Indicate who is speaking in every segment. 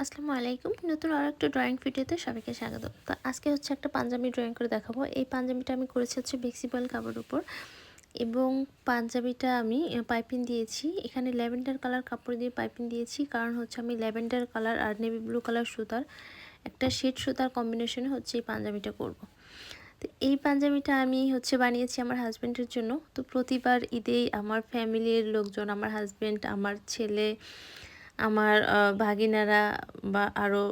Speaker 1: আসসালামু আলাইকুম। নতুন আর একটা ড্রয়িং ভিডিওতে সবাইকে স্বাগত। তো আজকে হচ্ছে একটা পাঞ্জাবি ড্রয়িং করে দেখাবো। এই পাঞ্জাবিটা আমি করেছি হচ্ছে ফ্লেক্সিবল কাপড়ের উপর এবং পাঞ্জাবিটা আমি পাইপিং দিয়েছি। এখানে ল্যাভেন্ডার কালার কাপড় দিয়ে পাইপিং দিয়েছি। কারণ হচ্ছে আমি ল্যাভেন্ডার কালার আর নেভি ব্লু কালার সুতার, একটা শেড সুতার কম্বিনেশনে হচ্ছে এই পাঞ্জাবিটা করব। তো এই পাঞ্জাবিটা আমি হচ্ছে বানিয়েছি আমার হাজব্যান্ডের জন্য। তো প্রতিবার ঈদেই আমার ফ্যামিলির লোকজন, আমার হাজব্যান্ড আমার ছেলে আমার ভাগিনারা বা আরও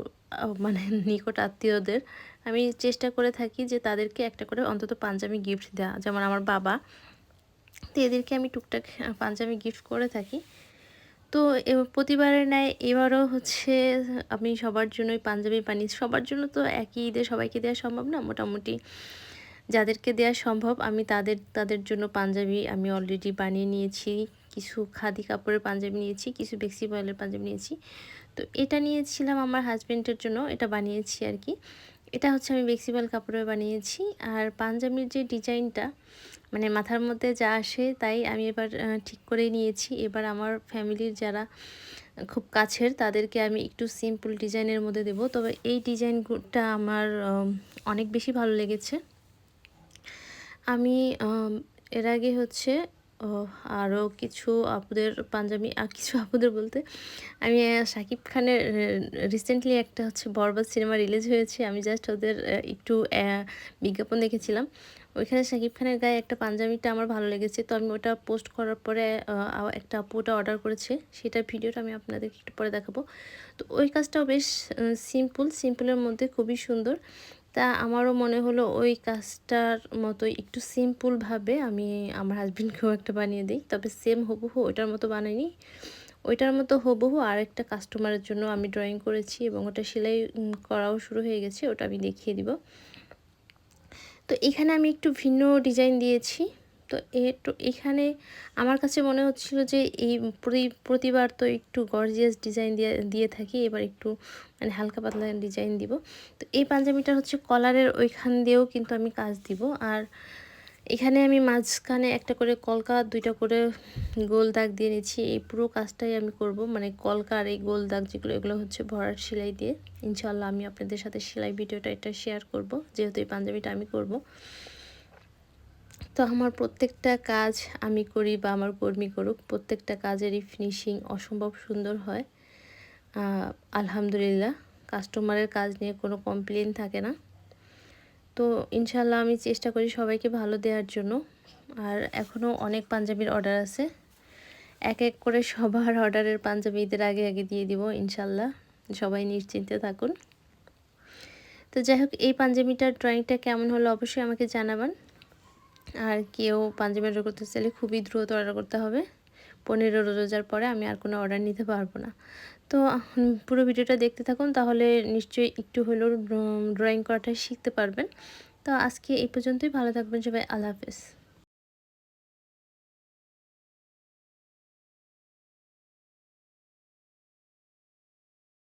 Speaker 1: মানে নিকট আত্মীয়দের আমি চেষ্টা করে থাকি যে তাদেরকে একটা করে অন্তত পাঞ্জাবি গিফট দেওয়া। যেমন আমার বাবা, তো এদেরকে আমি টুকটাক পাঞ্জাবি গিফট করে থাকি। তো প্রতিবারের ন্যায় এবারও হচ্ছে আমি সবার জন্যই পাঞ্জাবি বানিয়েছি। সবার জন্য তো একই ঈদে সবাইকে দেওয়া সম্ভব না। মোটামুটি যাদেরকে দেওয়া সম্ভব, আমি তাদের তাদের জন্য পাঞ্জাবি আমি অলরেডি বানিয়ে নিয়েছি। কিছু খাদি কাপড়ের পাঞ্জাবি নিয়েছি, কিছু বেক্সি বয়েলের পাঞ্জাবি নিয়েছি। তো এটা নিয়েছিলাম আমার হাজব্যান্ডের জন্য, এটা বানিয়েছি আর কি। এটা হচ্ছে আমি বেক্সিবল কাপড়ে বানিয়েছি। আর পাঞ্জাবির যে ডিজাইনটা মানে মাথার মধ্যে যা আসে তাই আমি এবার ঠিক করে নিয়েছি। এবার আমার ফ্যামিলির যারা খুব কাছের, তাদেরকে আমি একটু সিম্পল ডিজাইনের মধ্যে দেব। তবে এই ডিজাইনটা আমার অনেক বেশি ভালো লেগেছে। আমি এর আগে হচ্ছে আরও কিছু আপুদের পাঞ্জাবি, আর কিছু আপুদের বলতে, আমি শাকিব খানের রিসেন্টলি একটা হচ্ছে বরবাদ সিনেমা রিলিজ হয়েছে। আমি জাস্ট ওদের একটু বিজ্ঞাপন দেখেছিলাম। ওইখানে শাকিব খানের গায়ে একটা পাঞ্জাবিটা আমার ভালো লেগেছে। তো আমি ওটা পোস্ট করার পরে একটা আপু ওটা অর্ডার করেছে। সেটার ভিডিওটা আমি আপনাদেরকে একটু পরে দেখাবো। তো ওই কাজটাও বেশ সিম্পল সিম্পলের মধ্যে খুবই সুন্দর। তা আমারও মনে হলো ওই কাজটার মতো একটু সিম্পলভাবে আমি আমার হাজব্যান্ডকেও একটা বানিয়ে দিই। তবে সেম হবুহু ওইটার মতো বানাইনি। ওইটার মতো হবহু আর একটা কাস্টমারের জন্য আমি ড্রয়িং করেছি এবং ওটা সেলাই করাও শুরু হয়ে গেছে, ওটা আমি দেখিয়ে দিব। তো এখানে আমি একটু ভিন্ন ডিজাইন দিয়েছি। তো একটু এখানে আমার কাছে মনে হচ্ছিল যে এই প্রতিবার তো একটু গর্জিয়াস ডিজাইন দিয়ে দিয়ে থাকি, এবার একটু মানে হালকা পাতলা ডিজাইন দিব। তো এই পাঞ্জাবিটা হচ্ছে কলারের ওইখান দিয়েও কিন্তু আমি কাজ দিব। আর এখানে আমি মাঝখানে একটা করে কলকা, দুইটা করে গোল দাগ দিয়ে নিচ্ছি। এই পুরো কাজটাই আমি করব। মানে কলকা আর এই গোল দাগ যেগুলো, এগুলো হচ্ছে ভরার সেলাই দিয়ে। ইনশাল্লাহ আমি আপনাদের সাথে সেলাই ভিডিওটা এটা শেয়ার করব। যেহেতু এই পাঞ্জাবিটা আমি করব। তো আমার প্রত্যেকটা কাজ আমি করি বা আমার কর্মী করুক, প্রত্যেকটা কাজেরই ফিনিশিং অসম্ভব সুন্দর হয়। আলহামদুলিল্লাহ কাস্টমারের কাজ নিয়ে কোনো কমপ্লেন থাকে না। তো ইনশাল্লাহ আমি চেষ্টা করি সবাইকে ভালো দেওয়ার জন্য। আর এখনও অনেক পাঞ্জাবির অর্ডার আছে। এক এক করে সবার অর্ডারের পাঞ্জাবি ঈদের আগে আগে দিয়ে দিব ইনশাল্লাহ সবাই নিশ্চিন্তে থাকুন। তো যাই হোক, এই পাঞ্জাবিটার ড্রয়িংটা কেমন হলো অবশ্যই আমাকে জানাবেন। আর কেউ পাঞ্জাবি অর্ডার করতে চাইলে খুবই দ্রুত অর্ডার করতে হবে। পনেরো রোজার পরে আমি আর কোনো অর্ডার নিতে পারব না। তো পুরো ভিডিওটা দেখতে থাকুন, তাহলে নিশ্চয়ই একটু হলেও ড্রয়িং করাটা শিখতে পারবেন। তো আজকে এই পর্যন্তই, ভালো থাকবেন সবাই, আল্লাহ হাফেজ।